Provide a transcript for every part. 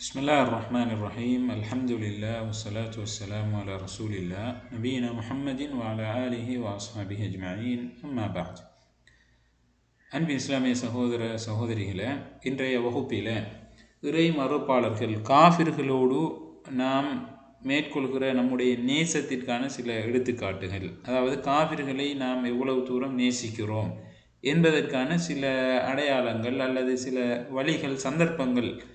بسم الله الرحمن الرحيم الحمد لله والصلاة والسلام على رسول الله نبينا محمد وعلى آله وأصحابه أجمعين أما بعد அன்பு இஸ்லாமிய சகோதர சகோதரிகளே இன்றைய வகுப்பில் இறை மறுப்பாளர்கள் காஃபிர்களோடு நாம் மேற்கொள்கிற நம்முடைய நேசத்திற்கான சில எடுத்துக்காட்டுகள் அதாவது காஃபிர்களை நாம் எவ்வளவு தூரம் நேசிக்கிறோம் என்பதற்கான சில அடையாளங்கள் அல்லது சில வழிகள் சந்தர்ப்பங்கள் அஹ்,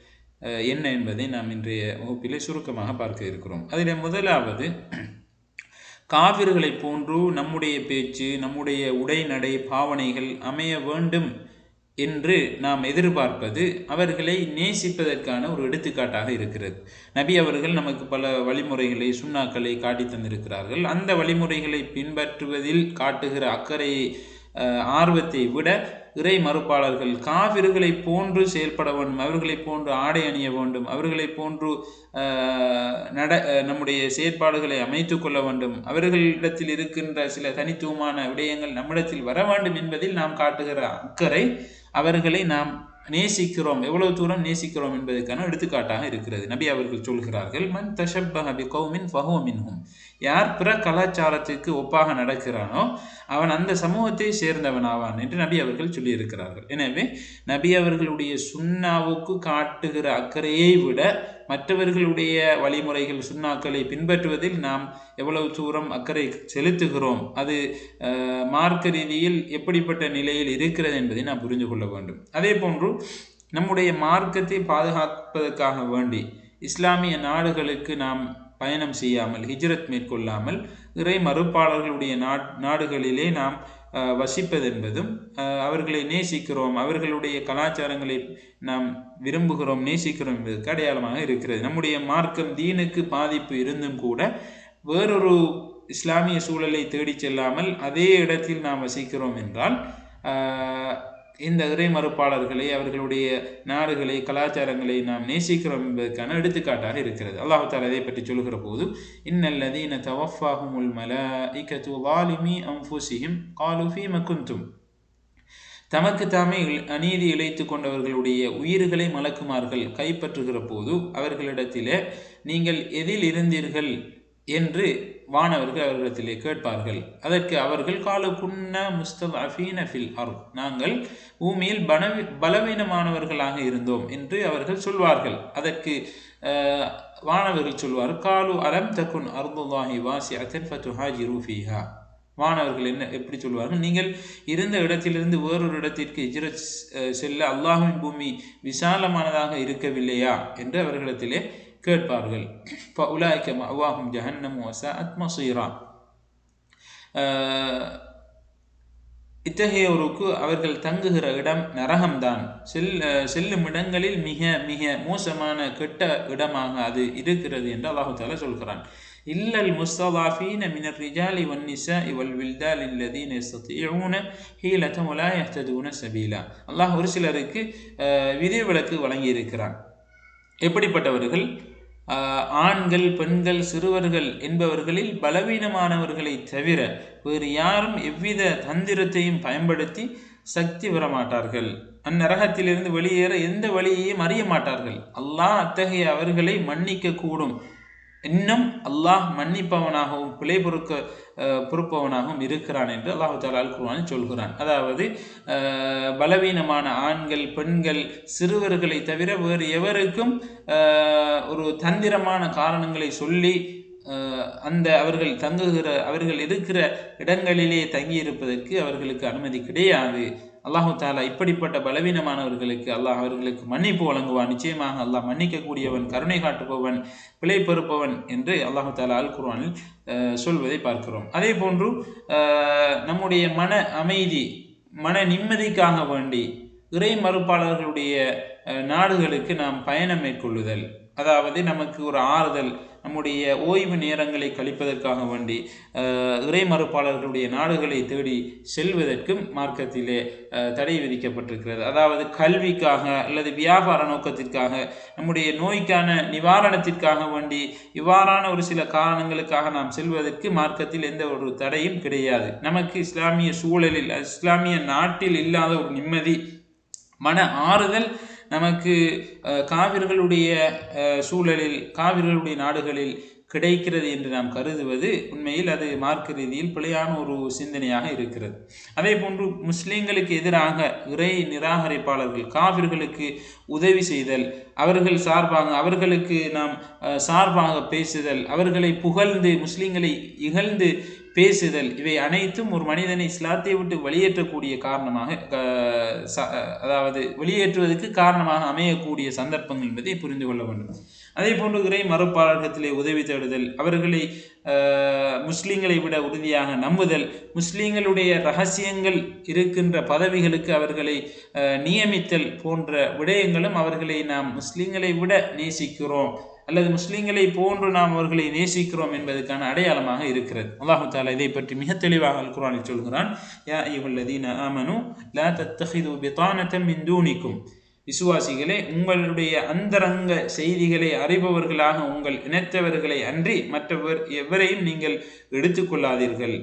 என்ன என்பதை நாம் இன்றைய வகுப்பிலே சுருக்கமாக பார்க்க இருக்கிறோம். அதில் முதலாவது காவிர்களைப் போன்று நம்முடைய பேச்சு நம்முடைய உடைநடை பாவனைகள் அமைய வேண்டும் என்று நாம் எதிர்பார்ப்பது அவர்களை நேசிப்பதற்கான ஒரு எடுத்துக்காட்டாக இருக்கிறது. நபி அவர்கள் நமக்கு பல வழிமுறைகளை சுண்ணாக்களை காட்டி தந்திருக்கிறார்கள். அந்த வழிமுறைகளை பின்பற்றுவதில் காட்டுகிற அக்கறையை ஆர்வத்தை விட இறை மறுப்பாளர்கள் காவிர்களை போன்று செயல்பட வேண்டும் அவர்களை போன்று ஆடை அணிய வேண்டும் அவர்களை போன்று நட நம்முடைய செயற்பாடுகளை அமைத்து கொள்ள வேண்டும். அவர்களிடத்தில் இருக்கின்ற சில தனித்துவமான விடயங்கள் நம்மிடத்தில் வர வேண்டும் என்பதில் நாம் காட்டுகிற அக்கறை அவர்களை நாம் நேசிக்கிறோம். எவ்வளவு தூரம் நேசிக்கிறோம் என்பதற்கான எடுத்துக்காட்டாக இருக்கிறது. நபி அவர்கள் சொல்கிறார்கள் மன் தஷப்பஹ பி கௌமின் ஃபஹோ மின்ஹும். யார் பிற கலாச்சாரத்திற்கு ஒப்பாக நடக்கிறானோ அவன் அந்த சமூகத்தை சேர்ந்தவன் ஆவான் என்று நபி அவர்கள் சொல்லியிருக்கிறார்கள். எனவே நபி அவர்களுடைய சுண்ணாவுக்கு காட்டுகிற அக்கறையை விட மற்றவர்களுடைய வழிமுறைகள் சுண்ணாக்களை பின்பற்றுவதில் நாம் எவ்வளவு தூரம் அக்கறை செலுத்துகிறோம்? அது அஹ், மார்க்க ரீதியில் எப்படிப்பட்ட நிலையில் இருக்கிறது என்பதை நாம் புரிந்து கொள்ள வேண்டும். அதே போன்று நம்முடைய மார்க்கத்தை பாதுகாப்பதற்காக வேண்டி இஸ்லாமிய நாடுகளுக்கு நாம் பயணம் செய்யாமல் ஹிஜ்ரத் மேற்கொள்ளாமல் இறை மறுப்பாளர்களுடைய நாட் நாடுகளிலே நாம் வசிப்பதென்பதும் அவர்களை நேசிக்கிறோம் அவர்களுடைய கலாச்சாரங்களை நாம் விரும்புகிறோம் நேசிக்கிறோம் என்பதற்கு அடையாளமாக இருக்கிறது. நம்முடைய மார்க்கம் தீனுக்கு பாதிப்பு இருந்தும் கூட வேறொரு இஸ்லாமிய சூழலை தேடிச் செல்லாமல் அதே இடத்தில் நாம் வசிக்கிறோம் என்றால் இந்த இறை மறுப்பாளர்களை அவர்களுடைய நாடுகளை கலாச்சாரங்களை நாம் நேசிக்கிறோம் என்பதற்கான எடுத்துக்காட்டாக இருக்கிறது. அல்லாஹு தாலா இதை பற்றி சொல்கிற போது இன்னல்லதீன தவஃபாஹுமுல் மலாஇகத்து வாலிமி அம்ஃபுசிஹிம் காலுஃபி மக்குந்தும் தமக்கு தாமே அநீதி இழைத்து கொண்டவர்களுடைய உயிர்களை மலக்குமார்கள் கைப்பற்றுகிற போது அவர்களிடத்திலே நீங்கள் எதில் இருந்தீர்கள்? என்று வானவர்கள் அவர்களிடத்திலே கேட்பார்கள். அதற்கு அவர்கள் காலு குன்ன முஸ்தப் அஃபீனஃபில் அர் நாங்கள் பூமியில் பனவி பலவீனமானவர்களாக இருந்தோம் என்று அவர்கள் சொல்வார்கள். அதற்கு வானவர்கள் சொல்வார் காலு அலம் தகுன் அர்துல்லாஹி வாசி அத்தன் ஃபத்துஹாஜிரு ஃபீஹா. வானவர்கள் என்ன எப்படி சொல்வார்கள்? நீங்கள் இருந்த இடத்திலிருந்து வேறொரு இடத்திற்கு ஹிஜ்ரத் செல்ல அல்லாஹின் பூமி விசாலமானதாக இருக்கவில்லையா? என்று அவர்களிடத்திலே கேட்பார்கள். உலாய்க்க அவ்வாஹும் ஜஹன்னம் வசாஅத் மசீரா இத்தகையோருக்கு அவர்கள் தங்குகிற இடம் நரகம்தான் செல் அஹ், செல்லும் இடங்களில் மிக மிக மோசமான கெட்ட இடமாக அது இருக்கிறது என்று அல்லாஹால சொல்கிறான் இல்லல் முஸ்தலாஃபீன மினர் ரிஜாலி வன்னிசா இவள் வில்தால் இல்லதீன யஸ்தீஊன ஹீலத்தம் வலா சபீலா அல்லாஹ் ஒரு சிலருக்கு விதி விதிவிலக்கு வழங்கி இருக்கிறான் எப்படிப்பட்டவர்கள் ஆண்கள் பெண்கள் சிறுவர்கள் என்பவர்களில் பலவீனமானவர்களை தவிர வேறு யாரும் எவ்வித தந்திரத்தையும் பயன்படுத்தி சக்தி பெறமாட்டார்கள். அந்நரகத்திலிருந்து வெளியேற எந்த வழியையும் அறிய மாட்டார்கள் அல்லாஹ் அத்தகைய அவர்களை மன்னிக்க கூடும் இன்னும் அல்லாஹ் மன்னிப்பவனாகவும் பிழை பொறுக்க பொறுப்பவனாகவும் இருக்கிறான் என்று அல்லாஹு தாலா அல் சொல்கிறான். அதாவது பலவீனமான ஆண்கள் பெண்கள் சிறுவர்களை தவிர வேறு எவருக்கும் ஒரு தந்திரமான காரணங்களை சொல்லி அந்த அவர்கள் தங்குகிற அவர்கள் இருக்கிற இடங்களிலே தங்கியிருப்பதற்கு அவர்களுக்கு அனுமதி கிடையாது. அல்லாஹு தாலா இப்படிப்பட்ட பலவீனமானவர்களுக்கு அல்லாஹ் அவர்களுக்கு மன்னிப்பு வழங்குவான். நிச்சயமாக அல்லாஹ் மன்னிக்கக்கூடியவன் கருணை காட்டுபவன் பிழை பொறுப்பவன் என்று அல்லாஹு தாலா அல் குர்வானில் சொல்வதை பார்க்கிறோம். அதே போன்று நம்முடைய மன அமைதி மன நிம்மதிக்காக வேண்டி இறை மறுப்பாளர்களுடைய நாடுகளுக்கு நாம் பயணம் மேற்கொள்ளுதல். அதாவது நமக்கு ஒரு ஆறுதல் நம்முடைய ஓய்வு நேரங்களை கழிப்பதற்காக வேண்டி இறை மறுப்பாளர்களுடைய நாடுகளை தேடி செல்வதற்கும் மார்க்கத்திலே தடை விதிக்கப்பட்டிருக்கிறது. அதாவது கல்விக்காக அல்லது வியாபார நோக்கத்திற்காக நம்முடைய நோய்க்கான நிவாரணத்திற்காக வேண்டி இவ்வாறான ஒரு சில காரணங்களுக்காக நாம் செல்வதற்கு மார்க்கத்தில் எந்த ஒரு தடையும் கிடையாது. நமக்கு இஸ்லாமிய சூழலில் இஸ்லாமிய நாட்டில் இல்லாத ஒரு நிம்மதி மன ஆறுதல் நமக்கு காவிர்களுடைய சூழலில் காவிர்களுடைய நாடுகளில் கிடைக்கிறது என்று நாம் கருதுவது உண்மையில் அது மார்க்க ரீதியில் பிழையான ஒரு சிந்தனையாக இருக்கிறது. அதே போன்று முஸ்லீம்களுக்கு எதிராக இறை நிராகரிப்பாளர்கள் காவிர்களுக்கு உதவி செய்தல் அவர்கள் சார்பாக அவர்களுக்கு நாம் சார்பாக பேசுதல் அவர்களை புகழ்ந்து முஸ்லீம்களை இகழ்ந்து பேசுதல் இவை அனைத்தும் ஒரு மனிதனை இஸ்லாத்தை விட்டு வெளியேற்றக்கூடிய காரணமாக க- ச- அதாவது வெளியேற்றுவதற்கு காரணமாக அமையக்கூடிய சந்தர்ப்பங்கள் என்பதை புரிந்து கொள்ள வேண்டும். அதே போன்று இறை மறுப்பாளர்களிலே உதவி தேடுதல் அவர்களை முஸ்லீம்களை விட உறுதியாக நம்புதல் முஸ்லீம்களுடைய ரகசியங்கள் இருக்கின்ற பதவிகளுக்கு அவர்களை நியமித்தல் போன்ற விடயங்களும் அவர்களை நாம் முஸ்லீம்களை விட நேசிக்கிறோம். அல்லது முஸ்லீம்களை போன்று நாம் அவர்களை நேசிக்கிறோம் என்பதற்கான அடையாளமாக இருக்கிறது. அல்லாஹு தாலா இதை பற்றி மிக தெளிவாக அல் சொல்கிறான் யா ஐயுஹல்லதீன ஆமனு லா தத்தஹிது பிதானத்தம் விசுவாசிகளே உங்களுடைய அந்தரங்க செய்திகளை அறிபவர்களாக உங்கள் இணைத்தவர்களை அன்றி மற்றவர் எவரையும் நீங்கள் எடுத்துக்கொள்ளாதீர்கள்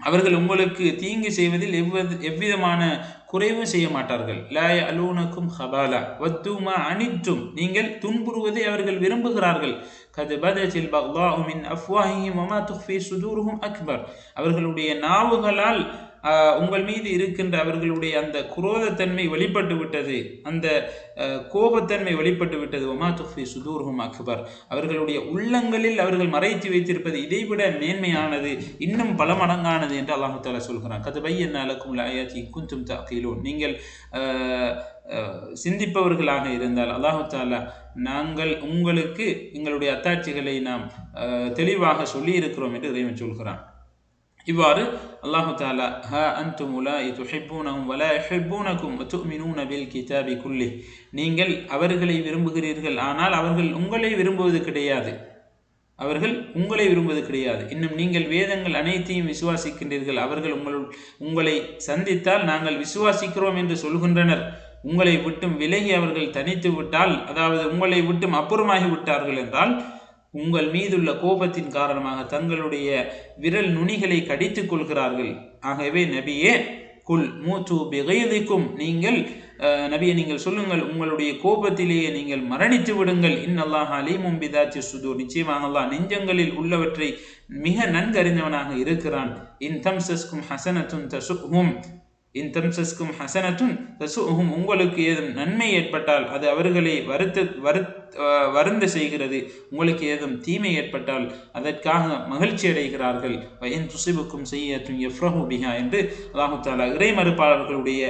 அவர்கள் உங்களுக்கு தீங்கு செய்வதில் எவ்வது எவ்விதமான குறைவும் செய்ய மாட்டார்கள். லாய அலூனக்கும் ஹபாலா. வத்துமா அனித்தும் நீங்கள் துன்புறுவதை அவர்கள் விரும்புகிறார்கள். கது பதத்தில் பக்லாஹுமின் அஃப்வாஹிஹிம் வமா துஃபி சுதூருஹும் அக்பர். அவர்களுடைய நாவுகளால் உங்கள் மீது இருக்கின்ற அவர்களுடைய அந்த குரோதத்தன்மை வெளிப்பட்டு விட்டது. அந்த கோபத்தன்மை வெளிப்பட்டு விட்டது. ஒமா துஃபி சுதூர்ஹும் அக்பர். அவர்களுடைய உள்ளங்களில் அவர்கள் மறைத்து வைத்திருப்பது இதைவிட மேன்மையானது இன்னும் பல மடங்கானது என்று அல்லாஹு தாலா சொல்கிறான். கது என்ன அலக்கும் லயாத்தி குந்தும் தாக்கிலோ நீங்கள் சிந்திப்பவர்களாக இருந்தால் அல்லாஹு தாலா நாங்கள் உங்களுக்கு எங்களுடைய அத்தாட்சிகளை நாம் தெளிவாக சொல்லி இருக்கிறோம் என்று இறைவன் சொல்கிறான். இவ்வாறு அல்லாஹு தாலா ஹ அன்தும் உலாஇ துஹிப்பூனஹும் வலா யுஹிப்பூனகும் வதுமினூன பில் கிதாபி குல்லி. நீங்கள் அவர்களை விரும்புகிறீர்கள் ஆனால் அவர்கள் உங்களை விரும்புவது கிடையாது. அவர்கள் உங்களை விரும்புவது கிடையாது. இன்னும் நீங்கள் வேதங்கள் அனைத்தையும் விசுவாசிக்கின்றீர்கள். அவர்கள் உங்கள் உங்களை சந்தித்தால் நாங்கள் விசுவாசிக்கிறோம் என்று சொல்கின்றனர். உங்களை விட்டும் விலகி அவர்கள் தனித்து விட்டால் அதாவது உங்களை விட்டும் அப்புறமாகி விட்டார்கள் என்றால் உங்கள் மீதுள்ள கோபத்தின் காரணமாக தங்களுடைய விரல் நுனிகளை கடித்துக் கொள்கிறார்கள். ஆகவே நபியே குல் மூச்சு பிகைதிக்கும் நீங்கள் அஹ், நபியை நீங்கள் சொல்லுங்கள் உங்களுடைய கோபத்திலேயே நீங்கள் மரணித்து விடுங்கள். இன்னல்லாஹ் அலீமும் பிதாச்சி சுது நிச்சயமாக அல்லாஹ் நெஞ்சங்களில் உள்ளவற்றை மிக நன்கறிந்தவனாக இருக்கிறான். இன் தம்சஸ்கும் ஹசனத்தும் தசுஹும். இன் தம்சஸ்கும் ஹசனத்துன் தசுஹும் உங்களுக்கு ஏதும் நன்மை ஏற்பட்டால் அது அவர்களை வருத்த வருத் வருந்து செய்கிறது. உங்களுக்கு ஏதும் தீமை ஏற்பட்டால் அதற்காக மகிழ்ச்சி அடைகிறார்கள். வயன் துசிபுக்கும் செய்யத்தும் எஃப்ரஹு பிஹா என்று அல்லாஹு தாலா இறை மறுப்பாளர்களுடைய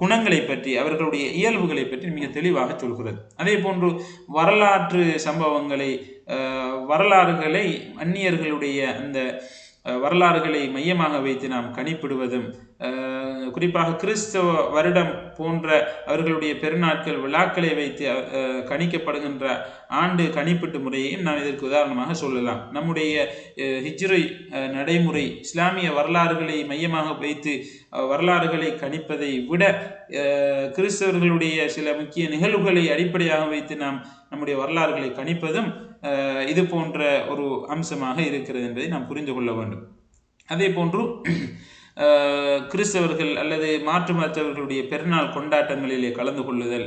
குணங்களை பற்றி அவர்களுடைய இயல்புகளை பற்றி மிக தெளிவாக சொல்கிறது. அதே போன்று வரலாற்று சம்பவங்களை வரலாறுகளை அந்நியர்களுடைய அந்த வரலாறுகளை மையமாக வைத்து நாம் கணிப்பிடுவதும் குறிப்பாக கிறிஸ்தவ வருடம் போன்ற அவர்களுடைய பெருநாட்கள் விழாக்களை வைத்து கணிக்கப்படுகின்ற ஆண்டு கணிப்பிட்டு முறையையும் நாம் இதற்கு உதாரணமாக சொல்லலாம். நம்முடைய ஹிஜ்ரை நடைமுறை இஸ்லாமிய வரலாறுகளை மையமாக வைத்து வரலாறுகளை கணிப்பதை விட கிறிஸ்தவர்களுடைய சில முக்கிய நிகழ்வுகளை அடிப்படையாக வைத்து நாம் நம்முடைய வரலாறுகளை கணிப்பதும் இது போன்ற ஒரு அம்சமாக இருக்கிறது என்பதை நாம் புரிந்து கொள்ள வேண்டும். அதே போன்று கிறிஸ்தவர்கள் அல்லது மாற்று மற்றவர்களுடைய பெருநாள் கொண்டாட்டங்களிலே கலந்து கொள்ளுதல்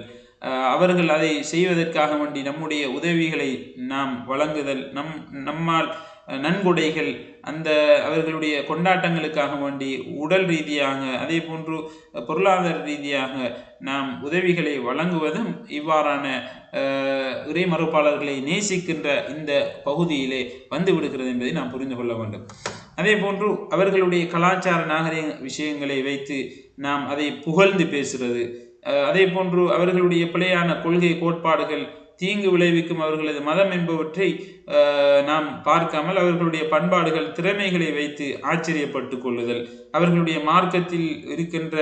அவர்கள் அதை செய்வதற்காக வேண்டி நம்முடைய உதவிகளை நாம் வழங்குதல் நம் நம்மால் நன்கொடைகள் அந்த அவர்களுடைய கொண்டாட்டங்களுக்காக வேண்டி உடல் ரீதியாக அதே போன்று பொருளாதார ரீதியாக நாம் உதவிகளை வழங்குவதும் இவ்வாறான இறை மறுப்பாளர்களை நேசிக்கின்ற இந்த பகுதியிலே வந்து விடுகிறது என்பதை நாம் புரிந்து கொள்ள வேண்டும். அதே போன்று அவர்களுடைய கலாச்சார நாகரிக விஷயங்களை வைத்து நாம் அதை புகழ்ந்து பேசுகிறது அதே போன்று அவர்களுடைய பிழையான கொள்கை கோட்பாடுகள் தீங்கு விளைவிக்கும் அவர்களது மதம் என்பவற்றை நாம் பார்க்காமல் அவர்களுடைய பண்பாடுகள் திறமைகளை வைத்து ஆச்சரியப்பட்டு கொள்ளுதல். அவர்களுடைய மார்க்கத்தில் இருக்கின்ற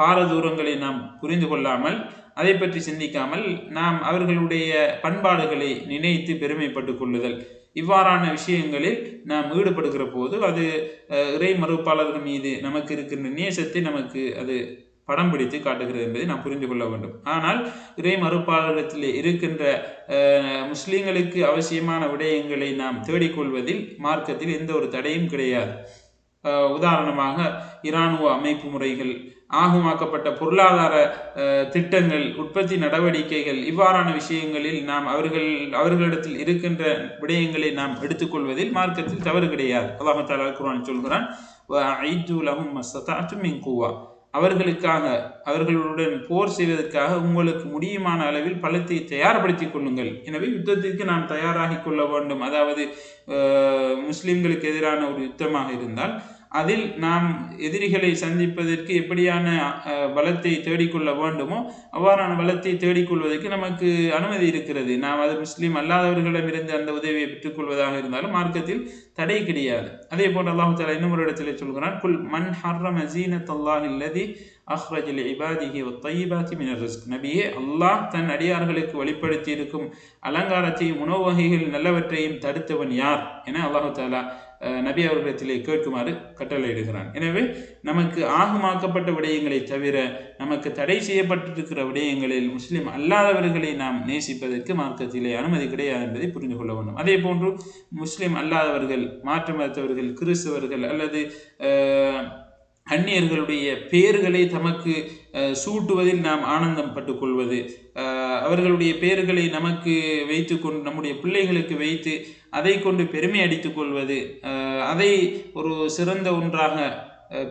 பாரதூரங்களை நாம் புரிந்து கொள்ளாமல் அதை பற்றி சிந்திக்காமல் நாம் அவர்களுடைய பண்பாடுகளை நினைத்து பெருமைப்பட்டு கொள்ளுதல். இவ்வாறான விஷயங்களில் நாம் ஈடுபடுகிற போது அது இறை மறுப்பாளர்கள் மீது நமக்கு இருக்கின்ற நேசத்தை நமக்கு அது படம் பிடித்து காட்டுகிறது என்பதை நாம் புரிந்து கொள்ள வேண்டும். ஆனால் இறை மறுப்பாளரிடத்தில் இருக்கின்ற முஸ்லீம்களுக்கு அவசியமான விடயங்களை நாம் தேடிக்கொள்வதில் மார்க்கத்தில் எந்த ஒரு தடையும் கிடையாது. உதாரணமாக இராணுவ அமைப்பு முறைகள் ஆகமாக்கப்பட்ட பொருளாதார திட்டங்கள் உற்பத்தி நடவடிக்கைகள் இவ்வாறான விஷயங்களில் நாம் அவர்கள் அவர்களிடத்தில் இருக்கின்ற விடயங்களை நாம் எடுத்துக்கொள்வதில் மார்க்கத்தில் தவறு கிடையாது. அல்லாஹ் தாலா குர்ஆன் சொல்கிறான் அவர்களுக்காக அவர்களுடன் போர் செய்வதற்காக உங்களுக்கு முடியுமான அளவில் பலத்தை தயார்படுத்தி கொள்ளுங்கள். எனவே யுத்தத்திற்கு நாம் தயாராகி கொள்ள வேண்டும். அதாவது முஸ்லிம்களுக்கு எதிரான ஒரு யுத்தமாக இருந்தால் அதில் நாம் எதிரிகளை சந்திப்பதற்கு எப்படியான பலத்தை தேடிக்கொள்ள வேண்டுமோ அவ்வாறான பலத்தை தேடிக்கொள்வதற்கு நமக்கு அனுமதி இருக்கிறது. நாம் அது முஸ்லீம் அல்லாதவர்களிடமிருந்து அந்த உதவியை பெற்றுக்கொள்வதாக இருந்தாலும் மார்க்கத்தில் தடை கிடையாது. அதே போன்று அல்லாஹு தாலா இன்னும் ஒரு இடத்திலே சொல்கிறான் குல் மன் ஹர்ரம் அசீனத்தல்லாஹ் இல்லதி அஹ்ரஜில் இபாதிஹி ஒத்தையிபாத்தி மினர் ரிஸ்க். நபியே அல்லாஹ் தன் அடியார்களுக்கு வெளிப்படுத்தி இருக்கும் அலங்காரத்தையும் உணவு வகைகள் நல்லவற்றையும் தடுத்தவன் யார்? என அல்லாஹு தாலா நபி அவர்களிடத்திலே கேட்குமாறு கட்டளையிடுகிறான். எனவே நமக்கு ஆகமாக்கப்பட்ட விடயங்களை தவிர நமக்கு தடை செய்யப்பட்டிருக்கிற விடயங்களில் முஸ்லிம் அல்லாதவர்களை நாம் நேசிப்பதற்கு மார்க்கத்திலே அனுமதி கிடையாது என்பதை புரிந்து கொள்ள வேண்டும். அதே போன்று முஸ்லிம் அல்லாதவர்கள் மாற்று மதத்தவர்கள் கிறிஸ்தவர்கள் அல்லது அந்நியர்களுடைய பெயர்களை தமக்கு சூட்டுவதில் நாம் ஆனந்தம் பட்டுக்கொள்வது. அவர்களுடைய பெயர்களை நமக்கு வைத்துக்கொண்டு நம்முடைய பிள்ளைகளுக்கு வைத்து அதை கொண்டு பெருமை அடித்து கொள்வது அதை ஒரு சிறந்த ஒன்றாக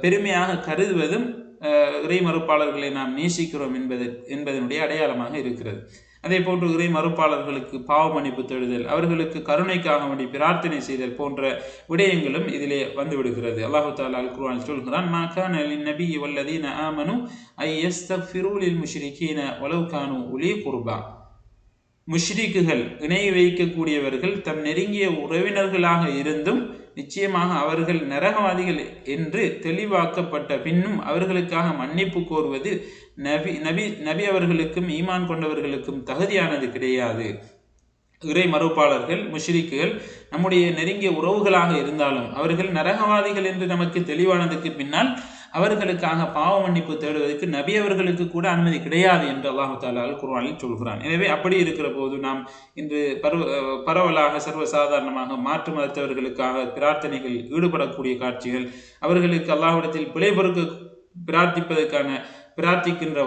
பெருமையாக கருதுவதும் இறை மறுப்பாளர்களை நாம் நேசிக்கிறோம் என்பது என்பதனுடைய அடையாளமாக இருக்கிறது. அதே போன்று இறை மறுப்பாளர்களுக்கு பாவ மன்னிப்பு தேடுதல் அவர்களுக்கு கருணைக்காக வேண்டி பிரார்த்தனை செய்தல் போன்ற விடயங்களும் இதிலே வந்துவிடுகிறது. அல்லாஹு தாலா அல் குர்ஆன் சொல்கிறான் மா கான லின்னபி வல்லதீன ஆமனு ஐ யஸ்தக்ஃபிரு லில் முஷ்ரிகீன வலவ் கானு உலி குர்பா. முஷ்ரிக்குகள் இணை வைக்கக்கூடியவர்கள் தம் நெருங்கிய உறவினர்களாக இருந்தும் நிச்சயமாக அவர்கள் நரகவாதிகள் என்று தெளிவாக்கப்பட்ட பின்னும் அவர்களுக்காக மன்னிப்பு கோருவது நபி நபி நபி அவர்களுக்கும் ஈமான் கொண்டவர்களுக்கும் தகுதியானது கிடையாது. இறை மறுப்பாளர்கள் முஷ்ரிக்குகள் நம்முடைய நெருங்கிய உறவுகளாக இருந்தாலும் அவர்கள் நரகவாதிகள் என்று நமக்கு தெளிவானதுக்கு பின்னால் அவர்களுக்காக பாவ மன்னிப்பு தேடுவதற்கு நபி அவர்களுக்கு கூட அனுமதி கிடையாது என்று அல்லாஹு தாலால் குர்வானில் சொல்கிறான். எனவே அப்படி இருக்கிற போது நாம் இன்று பரவ பரவலாக சர்வசாதாரணமாக மாற்று மதத்தவர்களுக்காக பிரார்த்தனைகள் ஈடுபடக்கூடிய காட்சிகள் அவர்களுக்கு அல்லாஹ்விடத்தில் பிழை பொறுக்க பிரார்த்திப்பதற்கான பிரார்த்திக்கின்ற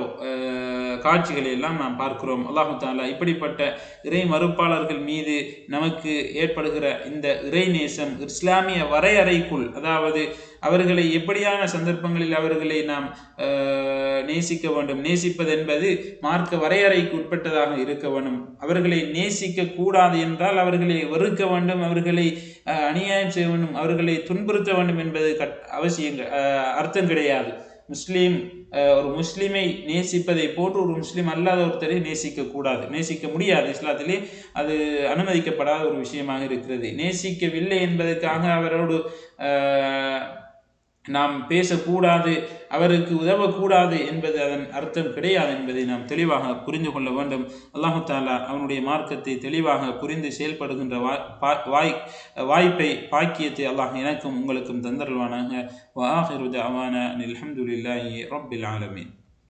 காட்சிகளை எல்லாம் நாம் பார்க்கிறோம். அல்லாஹு தாலா இப்படிப்பட்ட இறை மறுப்பாளர்கள் மீது நமக்கு ஏற்படுகிற இந்த இறை நேசம் இஸ்லாமிய வரையறைக்குள் அதாவது அவர்களை எப்படியான சந்தர்ப்பங்களில் அவர்களை நாம் நேசிக்க வேண்டும்? நேசிப்பது என்பது மார்க்க வரையறைக்கு உட்பட்டதாக இருக்க வேண்டும். அவர்களை நேசிக்க கூடாது என்றால் அவர்களை வெறுக்க வேண்டும் அவர்களை அநியாயம் செய்ய வேண்டும் அவர்களை துன்புறுத்த வேண்டும் என்பது கட் அவசியம் அர்த்தம் கிடையாது. முஸ்லீம் ஒரு முஸ்லீமை நேசிப்பதை போன்று ஒரு முஸ்லீம் அல்லாத ஒருத்தரை நேசிக்க கூடாது. நேசிக்க முடியாது. இஸ்லாத்திலே அது அனுமதிக்கப்படாத ஒரு விஷயமாக இருக்கிறது. நேசிக்கவில்லை என்பதற்காக அவரோடு நாம் பேசக்கூடாது அவருக்கு உதவக்கூடாது என்பது அதன் அர்த்தம் கிடையாது என்பதை நாம் தெளிவாக புரிந்து கொள்ள வேண்டும். அல்லாஹு தாலா அவனுடைய மார்க்கத்தை தெளிவாக புரிந்து செயல்படுகின்ற வாய் பா- வாய் வாய்ப்பை பாக்கியத்தை அல்லாஹ் எனக்கும் உங்களுக்கும் தந்தருவானாக வாஹிரு தஅவானா அனில் ஆலமீன்.